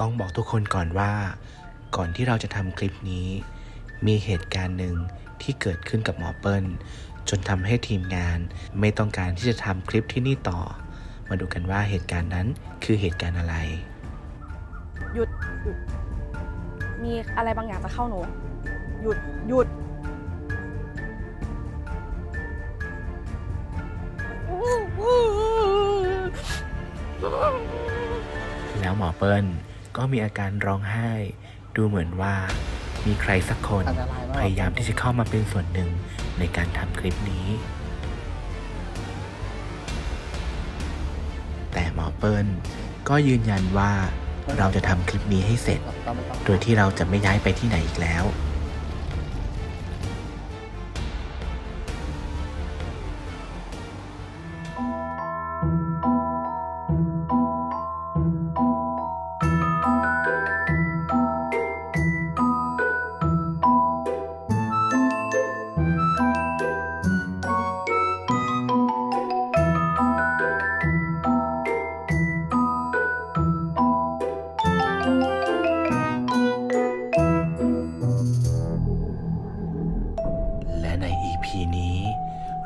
ต้องบอกทุกคนก่อนว่า ก่อนที่เราจะทำคลิปนี้ มีเหตุการณ์หนึ่งที่เกิดขึ้นกับหมอเปิ้ล จนทำให้ทีมงานไม่ต้องการที่จะทำคลิปที่นี่ต่อ มาดูกันว่าเหตุการณ์นั้นคือเหตุการณ์อะไร หยุดหยุดมีอะไรบางอย่างจะเข้าหนู หยุด หยุด แล้วหมอเปิ้ล ก็มีอาการร้องไห้ ดูเหมือนว่ามีใครสักคนอันตรายมากพยายามที่จะเข้ามาเป็นส่วนหนึ่งในการทำคลิปนี้ แต่หมอเปิ้ลก็ยืนยันว่าเราจะทำคลิปนี้ให้เสร็จต้องไม่ต้องโดยที่เราจะไม่ย้ายไปที่ไหนอีกแล้ว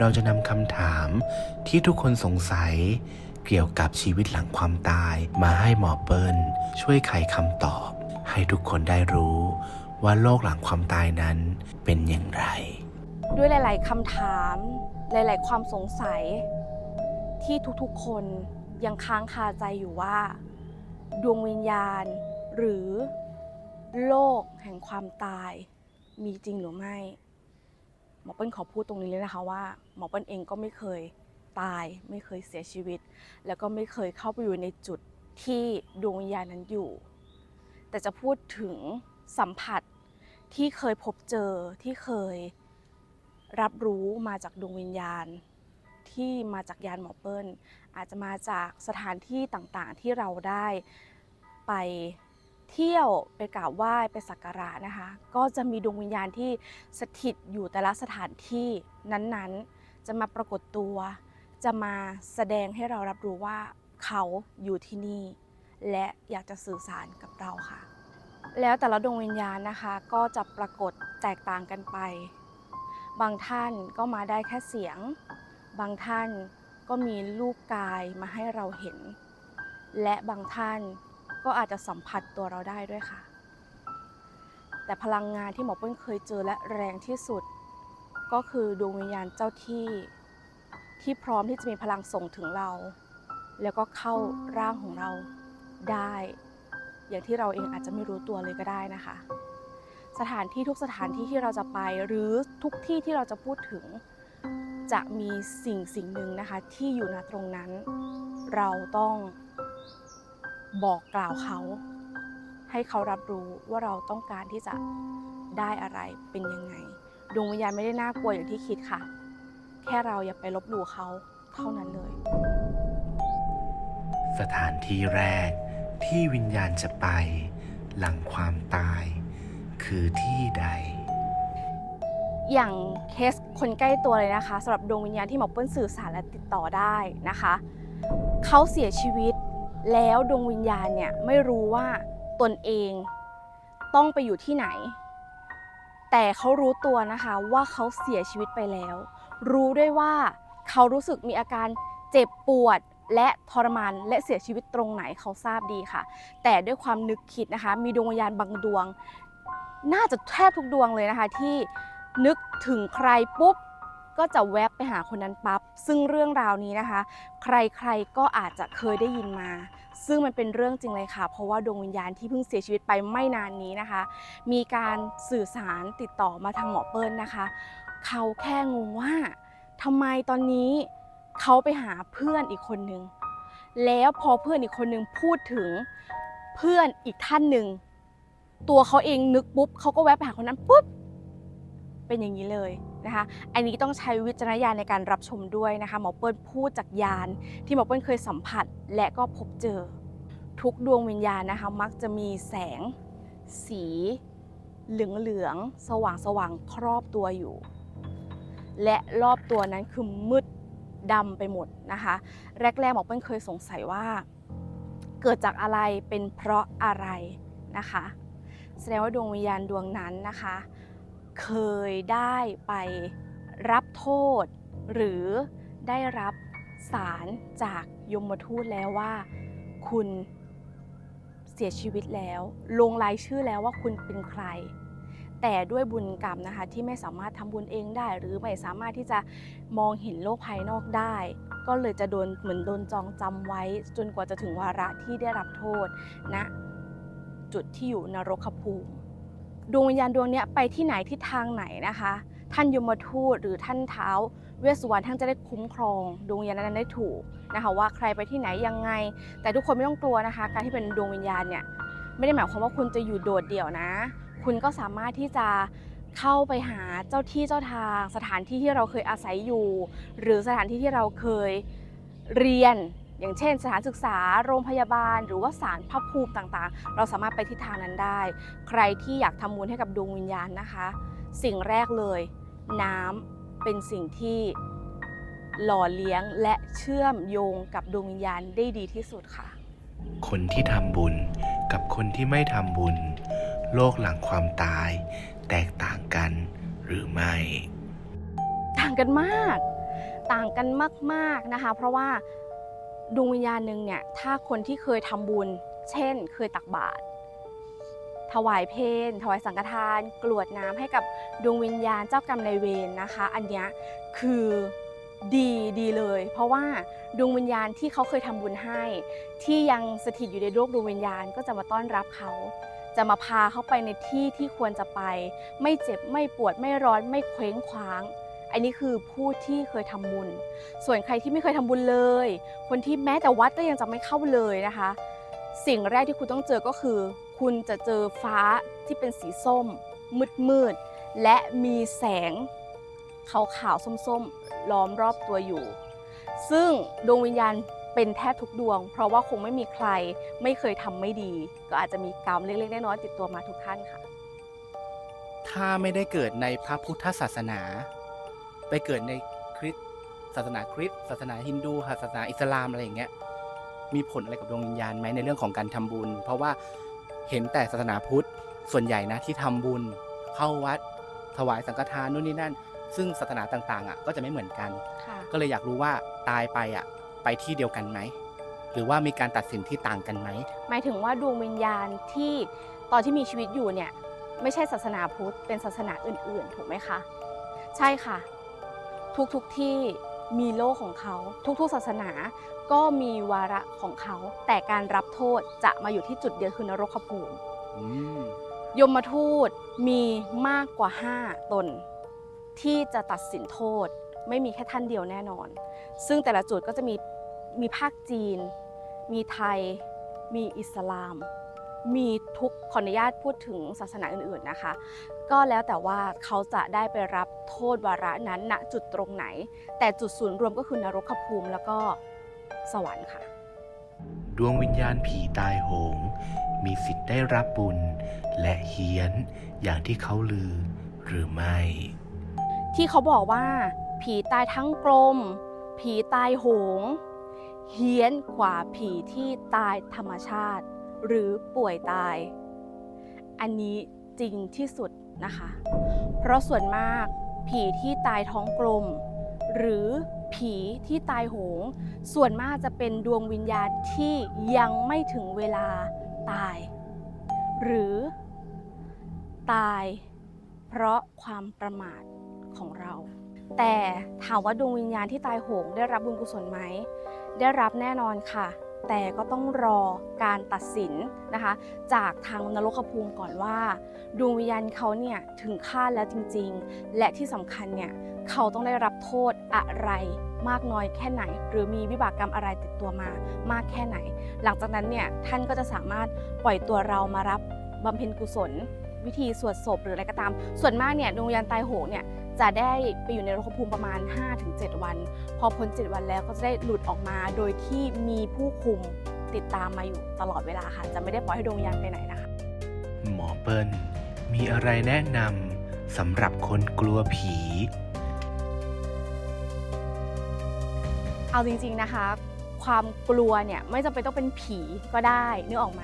เราจะนำคำถามที่ทุกคนสงสัย เกี่ยวกับชีวิตหลังความตายมาให้หมอเปิ้ลช่วยไขคำตอบ ให้ทุกคนได้รู้ว่าโลกหลังความตายนั้นเป็นอย่างไร ด้วยหลาย ๆคำถาม หลาย ๆ ความสงสัย ที่ทุก ๆ คนยังค้างคาใจอยู่ว่า ดวงวิญญาณ หรือ โลกแห่งความตาย มีจริงหรือไม่ หมอเปิ้ลขอพูดตรงนี้เลยนะคะว่าหมอเปิ้ลเองก็ไม่เคยตาย ไม่เคยเสียชีวิต แล้วก็ไม่เคยเข้าไปอยู่ในจุดที่ดวงวิญญาณนั้นอยู่ แต่จะพูดถึงสัมผัสที่เคยพบเจอที่เคยรับรู้มาจากดวงวิญญาณ ที่มาจากยานหมอเปิ้ล อาจจะมาจากสถานที่ต่างๆที่เราได้ไป เที่ยวไปกราบไหว้ไปสักการะนะคะ ก็จะมีดวงวิญญาณที่สถิตอยู่แต่ละสถานที่นั้นๆ จะมาปรากฏตัว จะมาแสดงให้เรารับรู้ว่าเขาอยู่ที่นี่ และอยากจะสื่อสารกับเราค่ะ แล้วแต่ละดวงวิญญาณนะคะก็จะปรากฏแตกต่างกันไป บางท่านก็มาได้แค่เสียง บางท่านก็มีรูปกายมาให้เราเห็น และบางท่าน ก็อาจจะสัมผัสตัวเราได้ด้วยค่ะ แต่พลังงานที่หมอเปิ้ลเคยเจอและแรงที่สุด ก็คือดวงวิญญาณเจ้าที่ ที่พร้อมที่จะมีพลังส่งถึงเรา แล้วก็เข้าร่างของเราได้ อย่างที่เราเองอาจจะไม่รู้ตัวเลยก็ได้นะคะ สถานที่ทุกสถานที่ที่เราจะไปหรือทุกที่ที่เราจะพูดถึงจะมีสิ่งสิ่งหนึ่งนะคะที่อยู่ณตรงนั้น เราต้อง บอกกล่าวเขา ให้เขารับรู้ว่าเราต้องการที่จะได้อะไรเป็นยังไง ดวงวิญญาณไม่ได้น่ากลัวอย่างที่คิดค่ะ แค่เราอย่าไปลบหลู่เขาเท่านั้นเลย สถานที่แรกที่วิญญาณจะไป หลังความตาย คือที่ใด อย่างเคสคนใกล้ตัวเลยนะคะสำหรับดวงวิญญาณที่หมอเปิ้ลสื่อสารและติดต่อได้นะคะ เขาเสียชีวิต แล้วดวงวิญญาณเนี่ยไม่รู้ว่าตนเองต้องไปอยู่ที่ไหน แต่เขารู้ตัวนะคะว่าเขาเสียชีวิตไปแล้ว รู้ด้วยว่าเขารู้สึกมีอาการเจ็บปวดและทรมานและเสียชีวิตตรงไหนเขาทราบดีค่ะ แต่ด้วยความนึกคิดนะคะ มีดวงวิญญาณบางดวง น่าจะแทบทุกดวงเลยนะคะที่นึกถึงใครปุ๊บ ก็จะแวบไปหาคนนั้นปั๊บซึ่งเรื่องราวนี้นะคะ ใครๆก็อาจจะเคยได้ยินมา ซึ่งมันเป็นเรื่องจริงเลยค่ะ เพราะว่าดวงวิญญาณที่เพิ่งเสียชีวิตไปไม่นานนี้นะคะ มีการสื่อสารติดต่อมาทางหมอเปิ้ลนะคะ เขาแค่งงว่าทำไมตอนนี้เขาไปหาเพื่อนอีกคนนึง แล้วพอเพื่อนอีกคนนึงพูดถึงเพื่อนอีกท่านหนึ่ง ตัวเขาเองนึกปุ๊บเขาก็แวะไปหาคนนั้นปุ๊บ เป็นอย่างนี้เลยนะคะ อันนี้ต้องใช้วิจารณญาณในการรับชมด้วยนะคะ หมอเปิ้ลพูดจากยานที่หมอเปิ้ลเคยสัมผัสและก็พบเจอ ทุกดวงวิญญาณนะคะ มักจะมีแสง สี เหลืองเหลืองสว่างสว่างครอบตัวอยู่ และรอบตัวนั้นคือมืดดำไปหมดนะคะ แรกๆหมอเปิ้ลเคยสงสัยว่า เกิดจากอะไรเป็นเพราะอะไรนะคะ แสดงว่าดวงวิญญาณดวงนั้นนะคะ เคยได้ไปรับโทษ หรือได้รับสารจากยมทูตแล้วว่า คุณเสียชีวิตแล้ว ลงรายชื่อแล้วว่าคุณเป็นใคร แต่ด้วยบุญกรรมนะคะที่ไม่สามารถทำบุญเองได้ หรือไม่สามารถที่จะมองเห็นโลกภายนอกได้ ก็เลยจะโดนเหมือนโดนจองจำไว้ จนกว่าจะถึงวาระที่ได้รับโทษณนะจุดที่อยู่นรกภูมิ ดวงวิญญาณดวงนี้ไปที่ไหนทิศทางไหนนะคะ ท่านยมทูตหรือท่านเท้าเวสสุวรรณท่านจะได้คุ้มครอง ดวงวิญญาณนั้นได้ถูกนะคะว่าใครไปที่ไหนยังไง แต่ทุกคนไม่ต้องกลัวนะคะ การที่เป็นดวงวิญญาณเนี่ยไม่ได้หมายความว่าคุณจะอยู่โดดเดี่ยวนะ คุณก็สามารถที่จะเข้าไปหาเจ้าที่เจ้าทาง สถานที่ที่เราเคยอาศัยอยู่ หรือสถานที่ที่เราเคยเรียน อย่างเช่น สถานศึกษาโรงพยาบาล หรือว่าศาลพระภูมิต่างๆ เราสามารถไปทิศทางนั้นได้ ใครที่อยากทำบุญให้กับดวงวิญญาณนะคะ สิ่งแรกเลย น้ำเป็นสิ่งที่หล่อเลี้ยงและเชื่อมโยงกับดวงวิญญาณได้ดีที่สุดค่ะ คนที่ทำบุญกับคนที่ไม่ทำบุญ โลกหลังความตาย แตกต่างกันหรือไม่ ต่างกันมาก ต่างกันมากๆนะคะ เพราะว่า ดวงวิญญาณหนึ่งเนี่ยถ้าคนที่เคยทำบุญ เช่น เคยตักบาตรถวายเพลถวายสังฆทาน กรวดน้ำให้กับดวงวิญญาณเจ้ากรรมนายเวรนะคะ อันนี้คือดีดีเลย เพราะว่าดวงวิญญาณที่เขาเคยทำบุญให้ ที่ยังสถิตอยู่ในโลกดวงวิญญาณก็จะมาต้อนรับเขาจะมาพาเขาไปในที่ที่ควรจะไป ไม่เจ็บไม่ปวดไม่ร้อนไม่เคว้งคว้าง อันนี้คือผู้ที่เคยทำบุญ ส่วนใครที่ไม่เคยทำบุญเลย คนที่แม้แต่วัดก็ยังจะไม่เข้าเลยนะคะ สิ่งแรกที่คุณต้องเจอก็คือ คุณจะเจอฟ้าที่เป็นสีส้ม มืดมืดและมีแสงขาวขาวๆส้มๆล้อมรอบตัวอยู่ ซึ่งดวงวิญญาณเป็นแทบทุกดวง เพราะว่าคงไม่มีใครไม่เคยทำไม่ดี ก็อาจจะมีกรรมเล็กๆน้อยๆติดตัวมาทุกท่านค่ะ ถ้าไม่ได้เกิดในพระพุทธศาสนา ไปเกิดในคริสต์ศาสนาคริสต์ศาสนาฮินดูศาสนาอิสลามอะไรอย่างเงี้ยมีผลอะไรกับดวงวิญญาณไหมในเรื่องของการทำบุญ เพราะว่าเห็นแต่ศาสนาพุทธส่วนใหญ่นะที่ทำบุญเข้าวัดถวายสังฆทานนู่นนี่นั่น ซึ่งศาสนาต่างๆ อะ ก็จะไม่เหมือนกันค่ะก็เลยอยากรู้ว่าตายไปอะไปที่เดียวกันไหมหรือว่ามีการตัดสินที่ต่างกันไหมหมายถึงว่าดวงวิญญาณที่ตอนที่มีชีวิตอยู่เนี่ย ไม่ใช่ศาสนาพุทธเป็นศาสนาอื่น ๆ ถูกไหมคะ ใช่ค่ะ ทุกๆที่มีโลกของเขา ทุกๆศาสนาก็มีวาระของเขา แต่การรับโทษจะมาอยู่ที่จุดเดียวคือนรกภูมิอืมยมทูตมีมากกว่า 5 ตน ที่จะตัดสินโทษ ไม่มีแค่ท่านเดียวแน่นอน ซึ่งแต่ละจุดก็จะมีมีภาคจีน มีไทย มีอิสลาม มีทุกขออนุญาตพูดถึงศาสนาอื่นๆนะคะ ก็แล้วแต่ว่าเขาจะได้ไปรับโทษวาระนั้นณจุดตรงไหน แต่จุดศูนย์รวมก็คือนรกภูมิแล้วก็สวรรค์ค่ะ ดวงวิญญาณผีตายโหง มีสิทธิ์ได้รับบุญ และเฮี้ยนอย่างที่เขาลือหรือไม่ ที่เขาบอกว่า ผีตายทั้งกลม ผีตายโหง เฮี้ยนกว่าผีที่ตายธรรมชาติ หรือป่วยตาย อันนี้จริงที่สุด นะคะ เพราะส่วนมากผีที่ตายท้องกลม หรือผีที่ตายโหง ส่วนมากจะเป็นดวงวิญญาณที่ยังไม่ถึงเวลาตาย หรือตายเพราะความประมาทของเรา แต่ถามว่าดวงวิญญาณที่ตายโหงได้รับบุญกุศลไหม ได้รับแน่นอนค่ะ แต่ก็ต้องรอการตัดสินนะคะ จากทางนรกภูมิก่อนว่า ดวงวิญญาณเขาเนี่ยถึงคาดแล้วจริง ๆ และที่สำคัญเนี่ยเขาต้องได้รับโทษอะไรมากน้อยแค่ไหน หรือมีวิบากกรรมอะไรติดตัวมามากแค่ไหน หลังจากนั้นเนี่ยท่านก็จะสามารถปล่อยตัวเรามารับบำเพ็ญกุศล วิธีสวดศพหรืออะไรก็ตาม ส่วนมากเนี่ยดวงวิญญาณตายโหงเนี่ย จะได้ไปอยู่ในนรกภูมิประมาณ 5-7 วัน พอพ้น 7 วันแล้วก็จะได้หลุดออกมาโดยที่มีผู้คุมติดตามมาอยู่ตลอดเวลาค่ะ จะไม่ได้ปล่อยให้ดวงวิญญาณไปไหนนะคะ หมอเปิ้ลมีอะไรแนะนำสำหรับคนกลัวผี เอาจริงๆนะคะ ความกลัวเนี่ยไม่จำเป็นต้องเป็นผีก็ได้นึกออกไหม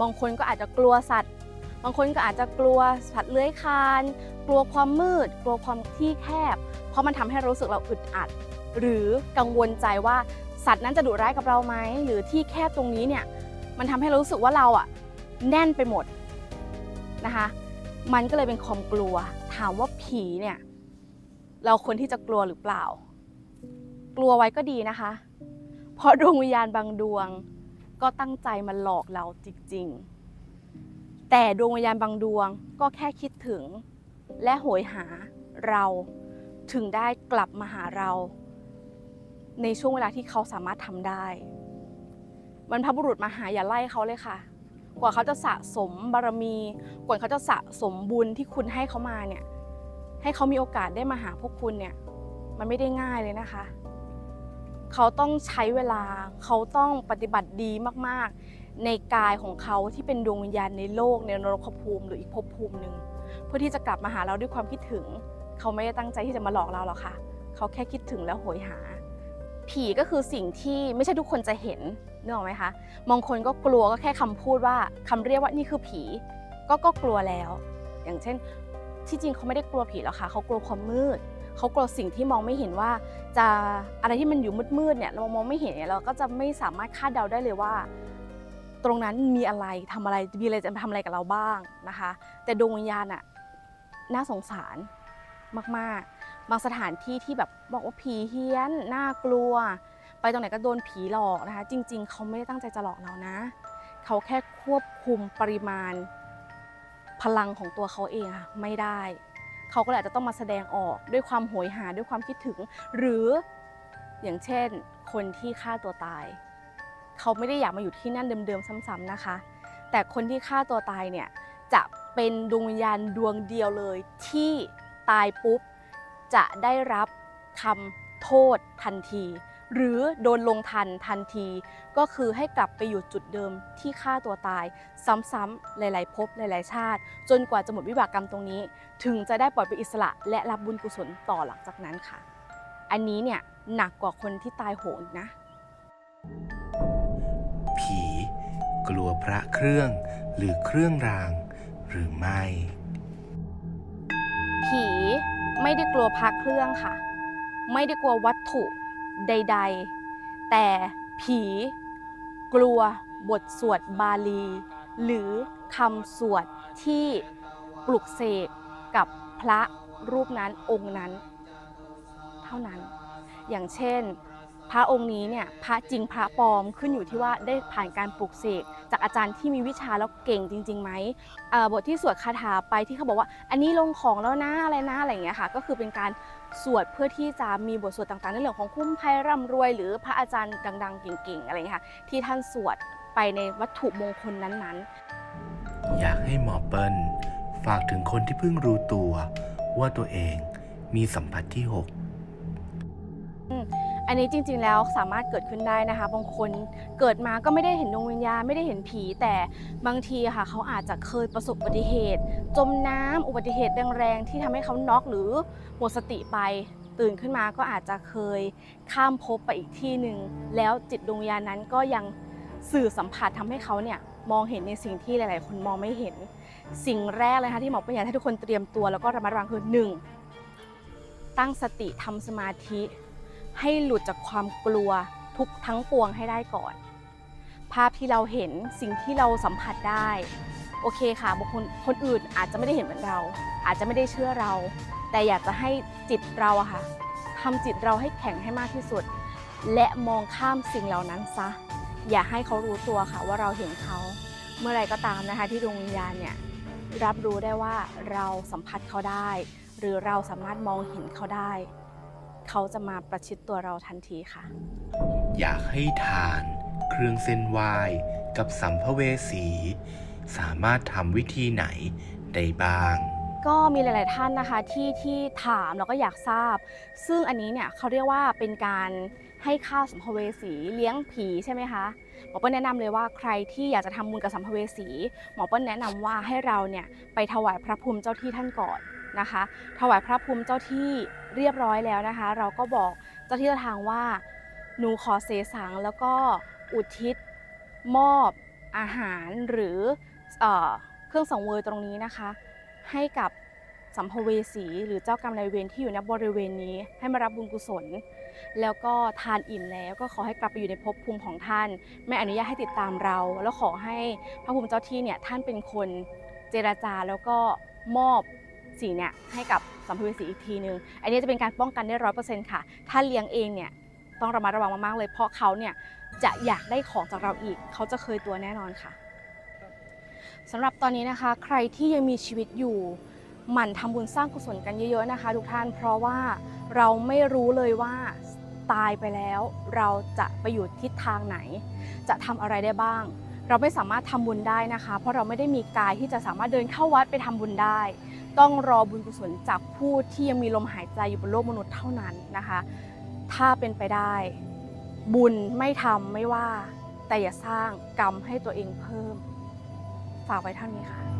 บางคนก็อาจจะกลัวสัตว์ บางคนก็อาจจะกลัวสัตว์เลื้อยคลาน กลัวความมืด กลัวความที่แคบ เพราะมันทำให้รู้สึกเราอึดอัด หรือกังวลใจว่าสัตว์นั้นจะดุร้ายกับเราไหมหรือที่แคบตรงนี้เนี่ยมันทำให้เรารู้สึกว่าเราอะแน่นไปหมดนะคะ มันก็เลยเป็นความกลัว ถามว่าผีเนี่ยเราควรที่จะกลัวหรือเปล่า กลัวไว้ก็ดีนะคะ เพราะดวงวิญญาณบางดวง ก็ตั้งใจมาหลอกเราจริงๆ แต่ดวงวิญญาณบางดวงก็แค่คิดถึง และโหยหาเราถึงได้กลับมาหาเรา ในช่วงเวลาที่เขาสามารถทำได้บรรพบุรุษมาหาอย่าไล่เขาเลยค่ะ กว่าเขาจะสะสมบารมี กว่าเขาจะสะสมบุญที่คุณให้เขามาเนี่ย ให้เขามีโอกาสได้มาหาพวกคุณเนี่ย มันไม่ได้ง่ายเลยนะคะ เขาต้องใช้เวลา เขาต้องปฏิบัติดีมากๆ ในกายของเขาที่เป็นดวงวิญญาณในโลกในนรกภูมิหรืออีกภพภูมิหนึ่ง เพื่อที่จะกลับมาหาเราด้วยความคิดถึง เขาไม่ได้ตั้งใจที่จะมาหลอกเราหรอกค่ะ เขาแค่คิดถึงแล้วโหยหา ผีก็คือสิ่งที่ไม่ใช่ทุกคนจะเห็นนึกออกไหมคะบางคนก็กลัวก็แค่คำพูดว่าคำเรียกว่านี่คือผี ก็ก็กลัวแล้ว อย่างเช่น ที่จริงเขาไม่ได้กลัวผีหรอกค่ะเขากลัวความมืดเขากลัวสิ่งที่มองไม่เห็นว่า จะอะไรที่มันอยู่มืดๆเนี่ยเรามองไม่เห็นเนี่ยเราก็จะไม่สามารถคาดเดาได้เลยว่า ตรงนั้นมีอะไรทำอะไรมีอะไรจะทำอะไรกับเราบ้างนะคะ แต่ดวงวิญญาณอะน่าสงสารมากๆ บางสถานที่ที่แบบบอกว่าผีเฮี้ยนน่ากลัว ไปตรงไหนก็โดนผีหลอกนะคะ จริง ๆ เขาไม่ได้ตั้งใจจะหลอกเรานะ เขาแค่ควบคุมปริมาณพลังของตัวเขาเองค่ะไม่ได้ เขาก็เลยอาจจะต้องมาแสดงออกด้วยความโหยหาด้วยความคิดถึง หรืออย่างเช่น คนที่ฆ่าตัวตาย เขาไม่ได้อยากมาอยู่ที่นั่นเดิมๆซ้ำๆนะคะ แต่คนที่ฆ่าตัวตายเนี่ยจะเป็นดวงวิญญาณดวงเดียวเลย ที่ตายปุ๊บจะได้รับคำโทษทันที หรือโดนลงทันทันที ก็คือให้กลับไปอยู่จุดเดิมที่ฆ่าตัวตาย ซ้ำๆหลาย ๆ ภพหลาย ๆ ชาติ จนกว่าจะหมดวิบากกรรมตรงนี้ ถึงจะได้ปล่อยไปอิสระ และรับบุญกุศลต่อหลังจากนั้นค่ะ อันนี้เนี่ยหนักกว่าคนที่ตายโหงอีกนะผี กลัวพระเครื่อง หรือเครื่องราง หรือไม่ ผีไม่ได้กลัวพระเครื่องค่ะ ไม่ได้กลัววัตถุใด ๆ แต่ผีกลัวบทสวดบาลี หรือคำสวดที่ปลุกเสกกับพระรูปนั้นองค์นั้น เท่านั้น อย่างเช่น พระองค์นี้เนี่ยพระจริงพระปลอมขึ้นอยู่ที่ว่าได้ผ่านการปลุกเสกจากอาจารย์ที่มีวิชาแล้วเก่งจริงๆไหมเอ่อบทที่สวดคาถาไปที่เขาบอกว่า อันนี้ลงของแล้วนะอะไรนะอะไรอย่างเงี้ยค่ะ ก็คือเป็นการสวดเพื่อที่จะมีบทสวดต่างๆในเรื่องของคุ้มภัยร่ำรวย หรือพระอาจารย์ดังๆ เก่งๆ อะไรอย่างเงี้ยค่ะที่ท่านสวดไปในวัตถุมงคลนั้นๆ อยากให้หมอเปิ้ลฝากถึงคนที่เพิ่งรู้ตัวว่าตัวเองมีสัมผัสที่6 อันนี้จริง ๆ แล้วสามารถเกิดขึ้นได้นะคะ บางคนเกิดมาก็ไม่ได้เห็นดวงวิญญาณไม่ได้เห็นผี แต่บางทีค่ะ เขาอาจจะเคยประสบอุบัติเหตุ จมน้ำอุบัติเหตุแรงๆที่ทำให้เขาน็อกหรือหมดสติไปตื่นขึ้นมาก็อาจจะเคยข้ามภพไปอีกที่หนึ่งแล้วจิตดวงวิญญาณนั้นก็ยังสื่อสัมผัสทำให้เขาเนี่ยมองเห็นในสิ่งที่หลาย ๆ คนมองไม่เห็น สิ่งแรกเลยค่ะที่หมอปัญญาให้ทุกคนเตรียมตัวแล้วก็ระมัดระวังคือหนึ่งตั้งสติทำสมาธิ ให้หลุดจากความกลัวทุกทั้งปวงให้ได้ก่อน ภาพที่เราเห็นสิ่งที่เราสัมผัสได้ โอเคค่ะบางคนคนอื่นอาจจะไม่ได้เห็นเหมือนเรา อาจจะไม่ได้เชื่อเรา แต่อยากจะให้จิตเราอะค่ะทำจิตเราให้แข็งให้มากที่สุด และมองข้ามสิ่งเหล่านั้นซะ อย่าให้เขารู้ตัวค่ะว่าเราเห็นเขา เมื่อไรก็ตามนะคะที่ดวงวิญญาณเนี่ยรับรู้ได้ว่าเราสัมผัสเขาได้ หรือเราสามารถมองเห็นเขาได้ เขาจะมาประชิดตัวเราทันทีค่ะ อยากให้ทาน เครื่องเส้นไหว้กับสัมภเวสี สามารถทำวิธีไหนได้บ้าง ก็มีหลาย ๆ ท่านนะคะที่ที่ถามแล้วก็อยากทราบ ซึ่งอันนี้เนี่ยเขาเรียกว่าเป็นการให้ข้าวสัมภเวสีเลี้ยงผีใช่ไหมคะหมอเปิ้ลแนะนำเลยว่าใครที่อยากจะทำบุญกับสัมภเวสี หมอเปิ้ลแนะนำว่าให้เราเนี่ยไปถวายพระภูมิเจ้าที่ท่านก่อน นะคะ ถวายพระภูมิเจ้าที่เรียบร้อยแล้วนะคะ เราก็บอกเจ้าที่เจ้าทางว่าหนูขอเสสังแล้วก็อุทิศมอบอาหารหรือเออเครื่องสังเวยตรงนี้นะคะ ให้กับสัมภเวสีหรือเจ้ากรรมนายเวรที่อยู่ณบริเวณนี้ให้มารับบุญกุศล แล้วก็ทานอิ่มแล้วก็ขอให้กลับไปอยู่ในภพภูมิของท่าน ไม่อนุญาตให้ติดตามเรา แล้วขอให้พระภูมิเจ้าที่เนี่ยท่านเป็นคนเจราจาแล้วก็มอบ สิ่งเนี่ยให้กับสัมภเวสีอีกทีนึง อันนี้จะเป็นการป้องกันได้ร้อยเปอร์เซ็นต์ค่ะ ถ้าเลี้ยงเองเนี่ยต้องระมัดระวังมากๆเลย เพราะเขาเนี่ยจะอยากได้ของจากเราอีก เขาจะเคยตัวแน่นอนค่ะสำหรับตอนนี้นะคะ ใครที่ยังมีชีวิตอยู่หมั่นทำบุญสร้างกุศลกันเยอะๆนะคะ ทุกท่านเพราะว่าเราไม่รู้เลยว่าตายไปแล้ว เราจะไปอยู่ทิศทางไหน จะทำอะไรได้บ้าง เราไม่สามารถทำบุญได้นะคะ เพราะเราไม่ได้มีกายที่จะสามารถเดินเข้าวัดไปทำบุญได้ ต้องรอบุญกุศลจากผู้ที่ยังมีลมหายใจอยู่บนโลกมนุษย์เท่านั้นนะคะ ถ้าเป็นไปได้ บุญไม่ทำไม่ว่า แต่อย่าสร้างกรรมให้ตัวเองเพิ่ม ฝากไว้เท่านี้ค่ะ